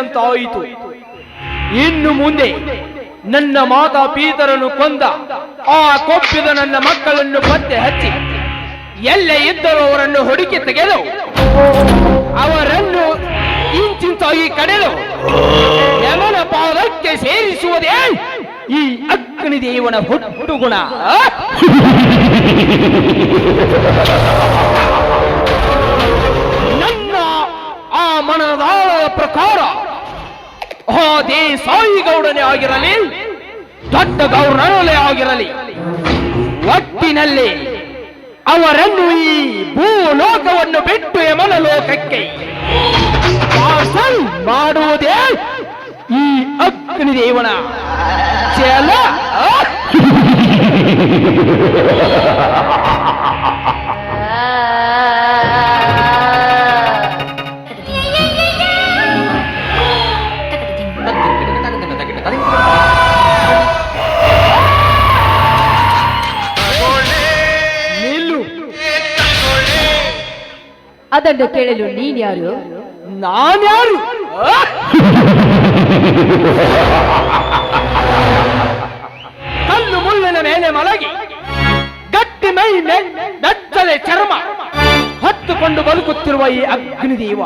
ಪ್ರವೇಶಿಸಿದಂತಾಯಿತು ಇನ್ನು ಮುಂದೆ ನನ್ನ ಮಾತಾ ಪೀತರನ್ನು ಕೊಂದ ಆ ಕೊಪ್ಪಿದ ನನ್ನ ಮಕ್ಕಳನ್ನು ಪತ್ತೆ ಹಚ್ಚಿ. ಎಲ್ಲ ಇದ್ದರೂ ಅವರನ್ನು ಹುಡುಕಿ ತೆಗೆದು ಅವರನ್ನು ಇಂಚಿಂಚಾಗಿ ಕಡೆದು ಯಮನ ಪಾದಕ್ಕೆ ಸೇರಿಸುವುದೇ ಈ ಅಗ್ನಿದೇವನ ಹುಟ್ಟು ಗುಣ ನನ್ನ ಆ ಮನದಾಳದ ಪ್ರಕಾರ ಆ ದೇಸಾಯಿ ಗೌಡನೇ ಆಗಿರಲಿ, ದೊಡ್ಡ ಗೌರವನೇ ಆಗಿರಲಿ. ಒಟ್ಟಿನಲ್ಲಿ ಅವರನ್ನು ಈ ಭೂಲೋಕವನ್ನು ಬಿಟ್ಟು ಯಮನ ಲೋಕಕ್ಕೆ ಮಾಡುವುದೇ ಈ ಅಗ್ನಿದೇವನ ಚಲ ಅದನ್ನು ಕೇಳಲು ನೀನ್ಯಾರು ನಾನ್ಯಾರು? ಕಲ್ಲು ಮುಳ್ಳಿನ ಮೇಲೆ ಮಲಗಿ ಗಟ್ಟಿ ಮೈ ಬೆಚ್ಚಲೆ ಚರ್ಮ ಹೊತ್ತುಕೊಂಡು ಬದುಕುತ್ತಿರುವ ಈ ಅಗ್ನಿದೇವ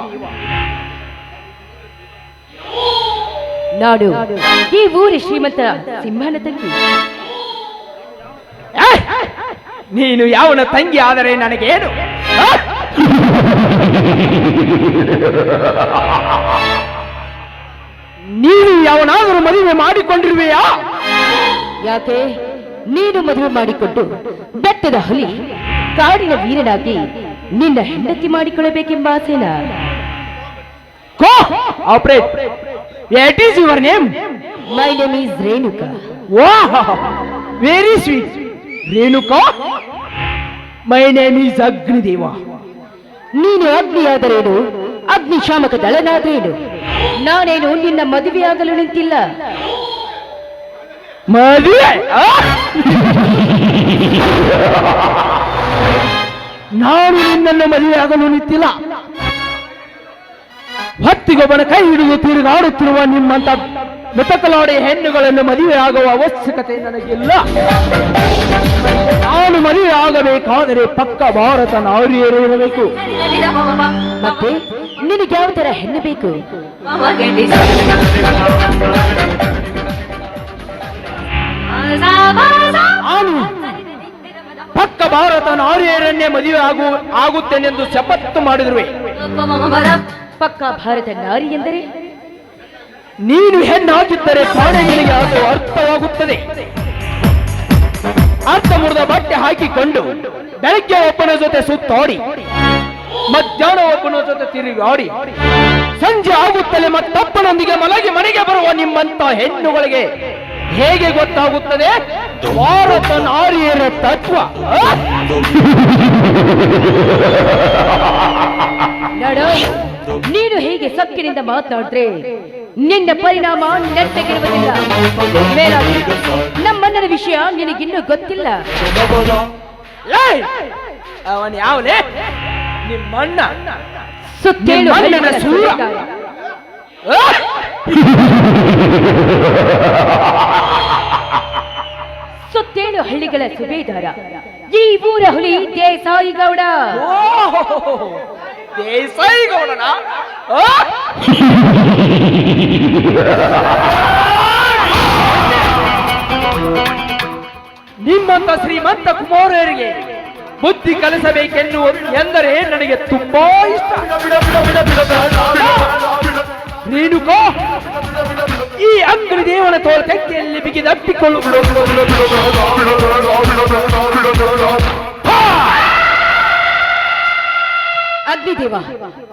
ನಾಡು ಈ ಊರಿ ಶ್ರೀಮಂತ ಸಿಂಹನ ತಂಗಿ? ನೀನು ಯಾವನ ತಂಗಿ ಆದರೆ ನನಗೇನು? ನೀನು ಯಾವನಾದರೂ ಮದುವೆ ಮಾಡಿಕೊಂಡಿರುವೆಯಾ? ಯಾಕೆ? ನೀನು ಮದುವೆ ಮಾಡಿಕೊಂಡು ಬೆಟ್ಟದ ಹುಲಿ ಕಾಡಿನ ವೀರನಾಗಿ ನಿನ್ನ ಹೆಂಡತಿ ಮಾಡಿಕೊಳ್ಳಬೇಕೆಂಬ ಆಸೆನ? Cooperate. What is your name my name is Renuka. ವಾಹ್ very sweet Renuka? My name is Agnideva. ನೀನು ಅಗ್ನಿಯಾದರೇನು? ಅಗ್ನಿಶಾಮಕ ದಳನಾದ್ರೇನು? ನಾನೇನು ನಿನ್ನ ಮದುವೆಯಾಗಲು ನಿಂತಿಲ್ಲ? ಮದುವೆ? ನಾನು ನಿನ್ನನ್ನು ಮದುವೆ ಆಗಲು ನಿಂತಿಲ್ಲ. ಹೊತ್ತಿಗೊಬ್ಬನ ಕೈ ಹಿಡಿದು ತಿರುಗಾಡುತ್ತಿರುವ ನಿಮ್ಮಂತ ಮೃತಕಲಾಡೆ ಹೆಣ್ಣುಗಳನ್ನು ಮದುವೆ ಆಗುವ ಅವಶ್ಯಕತೆ ನನಗಿಲ್ಲ. ನಾನು ಮದುವೆ ಆಗಬೇಕಾದರೆ ಪಕ್ಕ ಭಾರತ ನಾರಿಯರು ಇರಬೇಕು. ಮತ್ತೆ ನಿನಗೆ ಯಾವ ತರ ಹೆಣ್ಣು ಬೇಕು? ನಾನು ಪಕ್ಕ ಭಾರತ ನಾರಿಯರನ್ನೇ ಮದುವೆ ಆಗು ಆಗುತ್ತೇನೆಂದು ಶಪತ್ತು ಮಾಡಿದ್ರು ಪಕ್ಕ ಭಾರತ ನಾರಿ ಎಂದರೆ? ನೀನು ಹೆಣ್ಣಾಗಿದ್ದರೆ ಪ್ರಾಣಿಗಳಿಗೆ ಅದು ಅರ್ಥವಾಗುತ್ತದೆ. ಅರ್ಥ ಮುರಿದ ಬಟ್ಟೆ ಹಾಕಿಕೊಂಡು ಬೆಳಗ್ಗೆ ಒಬ್ಬನ ಜೊತೆ ಸುತ್ತಾಡಿ, ಮಧ್ಯಾಹ್ನ ಒಬ್ಬನ ಜೊತೆ ತಿರುಗಾಡಿ ಸಂಜೆ ಆಗುತ್ತಲೇ ಮತ್ತಪ್ಪನೊಂದಿಗೆ ಮಲಗಿ ಮನೆಗೆ ಬರುವ ನಿಮ್ಮಂತ ಹೆಣ್ಣುಗಳಿಗೆ ಹೇಗೆ ಗೊತ್ತಾಗುತ್ತದೆ? ಭಾರತ ನಾರಿಯರ ತತ್ವ. ನೀನು ಹೀಗೆ ಸಕ್ಕಿನಿಂದ ಮಾತನಾಡಿದ್ರೆ ನಿನ್ನ ಪರಿಣಾಮ ನೆಟ್ಟಗಿರುವುದಿಲ್ಲ ಮೇಲಾಗಿ ನಮ್ಮಣ್ಣನ ವಿಷಯ ನಿನಗಿನ್ನೂ ಗೊತ್ತಿಲ್ಲ! ಅವನ್ ಯಾವನೇ ನಿಮ್ಮಣ್ಣ ಸುತ್ತೇಳು ಸೂರ. ಸುತ್ತೇಳು ಹಳ್ಳಿಗಳ ಸುಬೇದಾರ ಈ ಊರ ಹುಲಿ ದೇಸಾಯಿ ಗೌಡ! ದೇಸಾಯಿ ಗೌಡನ? ನಿಮ್ಮಂತ ಶ್ರೀಮಂತ ಕುಮಾರರಿಗೆ ಬುದ್ಧಿ ಕಲಿಸಬೇಕೆನ್ನುವ ಎಂದರೆ ನನಗೆ ತುಂಬಾ ಇಷ್ಟ. ರೇಣುಕಾ ಈ ಅಂಗಡಿ ದೇವನ ತೋಳ ತೆಕ್ಕೆಯಲ್ಲಿ ಬಿಗಿದಪ್ಪಿಕೊಳ್ಳು ಅಗ್ನಿದೇವ,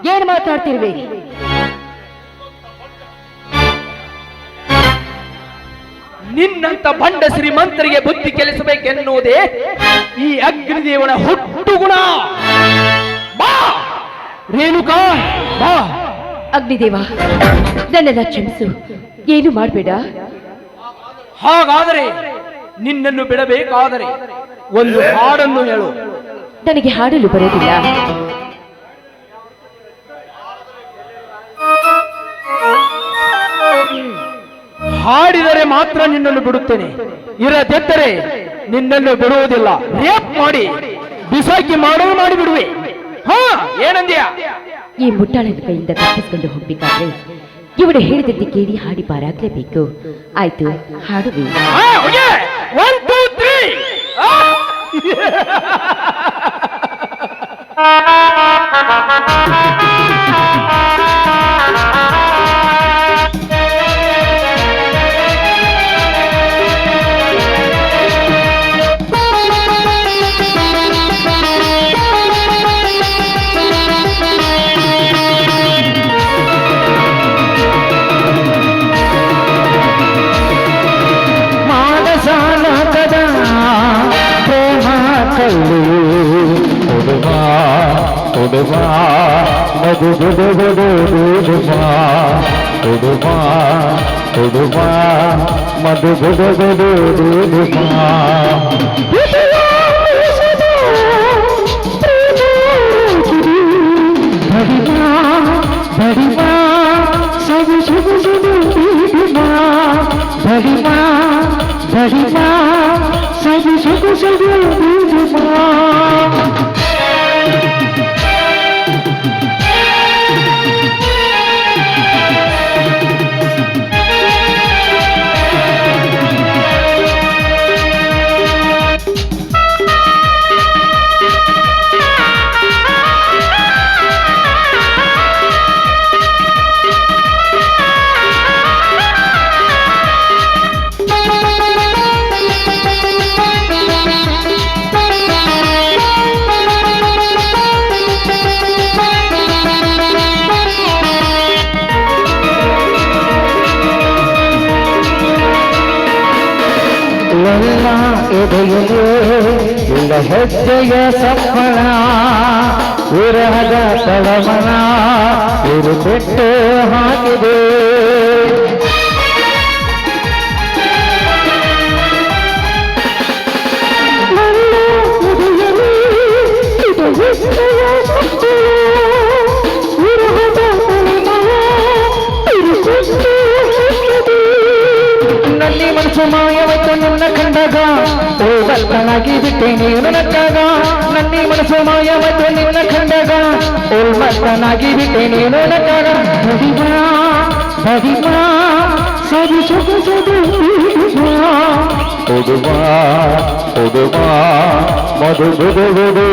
ಏನ್ ಮಾತಾಡ್ತಿರ್ವೆ? ನಿನ್ನಂತ ಬಂಡ ಶ್ರೀಮಂತರಿಗೆ ಬುದ್ಧಿ ಕೆಲಸಬೇಕೆನ್ನುವುದೇ ಈ ಅಗ್ನಿದೇವನ ಹುಟ್ಟು ಗುಣ ಬಾ! ರೇಣುಕಾ ಬಾ! ಅಗ್ನಿದೇವ ನನ್ನನ್ನ ಕ್ಷಮಿಸು. ಏನು ಮಾಡಬೇಡ? ಹಾಗಾದರೆ ನಿನ್ನನ್ನು ಬಿಡಬೇಕಾದರೆ ಒಂದು ಹಾಡನ್ನು ಹೇಳು. ನನಗೆ ಹಾಡಲು ಬರೋದಿಲ್ಲ ಹಾಡಿದರೆ ಮಾತ್ರ ನಿನ್ನನ್ನು ಬಿಡುತ್ತೇನೆ. ಇರದಿದ್ದರೆ ನಿನ್ನನ್ನು ಬಿಡುವುದಿಲ್ಲ. ರೇಪ್ ಮಾಡಿ ಬಿಸಾಕಿ ಮಾಡೋ ಮಾಡಿ ಬಿಡುವೆ ಹಾ ಏನಂದ್ಯಾ? ಈ ಮುಟ್ಟಾಳನ ಕೈಯಿಂದ ತಪ್ಪಿಸಿಕೊಂಡು ಹೋಗ್ಬೇಕಾದ್ರೆ ಇವಳು ಹೇಳಿದಂತೆ ಕೇಳಿ ಹಾಡಿ ಪಾರಾಗ್ಲೇಬೇಕು. ಆಯ್ತು ಹಾಡುವೆ. ಕಲ್ಲು ಹುಡುಗ ಹುಡುಗ ಮಧು ಗುಡು ಗುಡು ಹುಡುಗ ಹುಡುಗ ಹುಡುಗ ಮಧು ಗುಡು ಗುಡು ಹುಡುಗ ಬಡಿಮಾ ಬಡಿಮಾ ಸವಿ ಸುಗು সব সুখ সব ಹೆಜ್ಜೆಯ ಸಪ್ಪಣ ವಿರಹದ ತಳಮನ ಇರು ಬಿಟ್ಟು ಹಾಕಿದೆ ನಲ್ಲಿ ಮನಸ್ಸು ಮಾಯವತ್ತು ನಿನ್ನ ಕಂಡಾಗ ಓಲ್ಮತ್ತನಾಗಿ ಬಿಟ್ಟೆ ನೀನು ನಕ್ಕಾಗ ನಲ್ಲಿ ಮನಸ್ಸು ಮಾಯವತ್ತು ನಿನ್ನ ಕಂಡಾಗ ಓಲ್ಮತ್ತನಾಗಿ ಬಿಟ್ಟೆ ನೀನು ನಕ್ಕಾಗ ಬಡಿಮಾ ಬಡಿಮಾ ಸರಿ ಸುಗು ಸುಗು ಹುಡುಗ ಹುಡುಗ ಮಧು ಗುಡು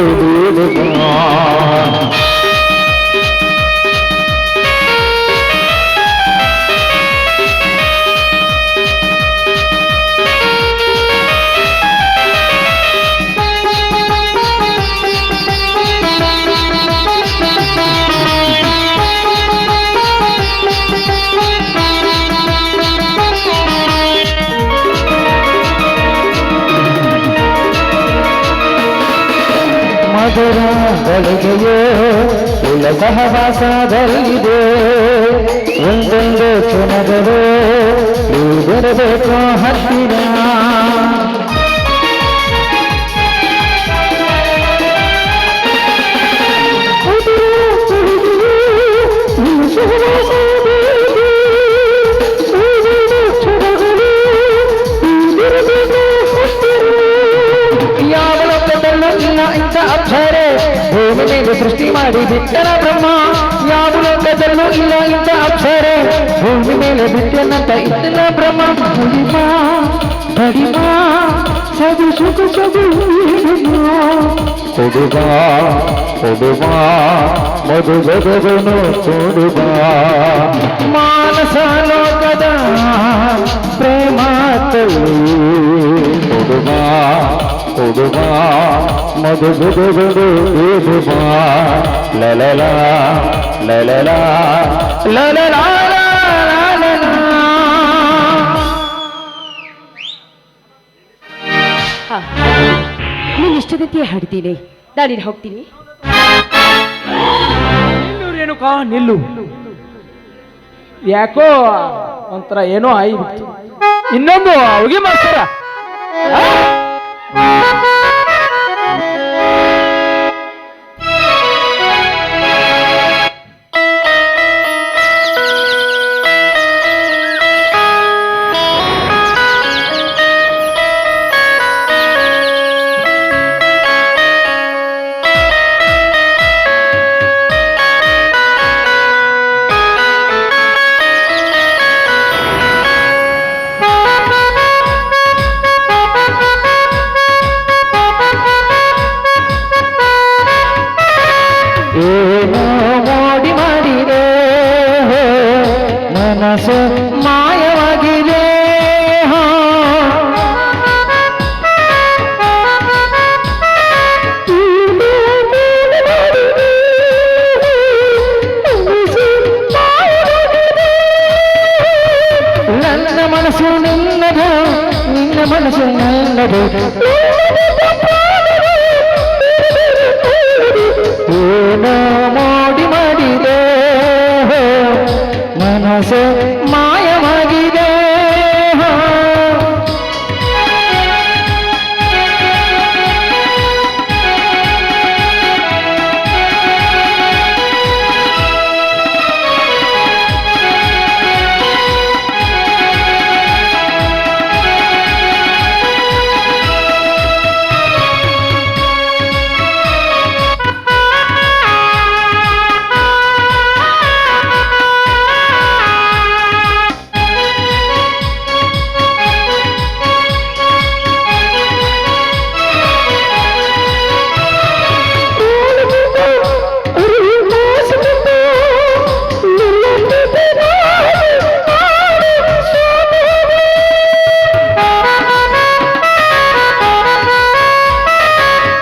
ಗಳಿಗೆಯೋ ಕುಲ ಸಹವಾಸದಲ್ಲಿದೆ ಒಂದೊಂದು ಕ್ಷಣಗಳು ಬರಬೇಕು ಹತ್ತಿರ. ಭೂಮಿ ಮೇಲೆ ಸೃಷ್ಟಿ ಮಾಡಿ ಬಿಟ್ಟನ ಬ್ರಹ್ಮ ಯಾವ ಲೋಕದಲ್ಲೂ ಇಲ್ಲ ಇಂಥ ಅಕ್ಷರೆ ಭೂಮಿ ಮೇಲೆ ಬಿಟ್ಟನಂತ ಇದ್ದನ ಬ್ರಹ್ಮ ಬಡಿಮಾ ಬಡಿಮಾ ಸದು ಸುಖ ಸದು ಹುಡುಗ ಹುಡುಗ ಮಧು ಗದಗನು ಹುಡುಗ ಮಾನಸ ಲೋಕದ ಪ್ರೇಮ ತಳ್ಳಿ ಹುಡುಗ ಮಧು ಮಧು ಗದಗನು ಹುಡುಗ ಲಲಲ ಲಲಲ ಲಲಲ ಹಾ ನೀನು ಇಷ್ಟದಂತೆಯೇ ಹಾಡ್ತೀನಿ ನಾನಿನ್ನು ಹೋಗ್ತೀನಿ ತನಕ ನಿಲ್ಲು ಯಾಕೋ ಒಂಥರ ಏನೋ ಆಯ್ತು ಇನ್ನೊಂದು ಅವಗೆ ಮಾಸ್ತರ ಮನಸ್ಸು ಮಾಯವಾಗಿದೆ ಹಾ. ನನ್ನ ಮನಸ್ಸು ನಿನ್ನದು ನಿನ್ನ ಮನಸ್ಸು ನನ್ನದು ಏನೋ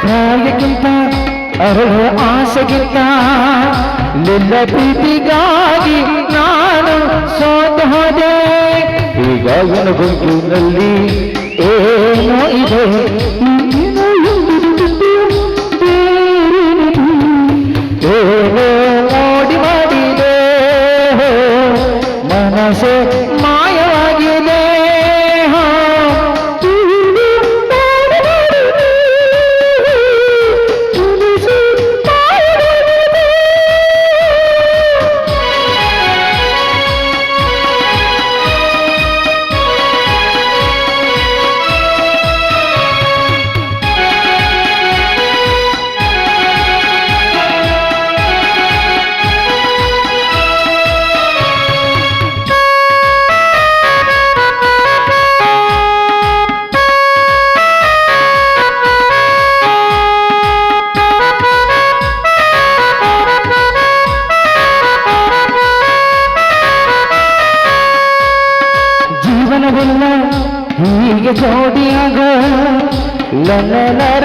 ಕಾಯಕ್ಕಿಂತ ಅರಳು ಆಸೆಗಿಂತ ನಿನ್ನ ಪ್ರೀತಿಗಾಗಿ ನಾನು ಸೋತ ಹೋದೆ ಈಗ ಅವನ ಗುಂಪಿನಲ್ಲಿ ಏನೋ ಇದೆ? ಏನೋ ಮಾಡಿ ಮಾಡಿದೆ ಮನಸ್ಸು ನನ್ನ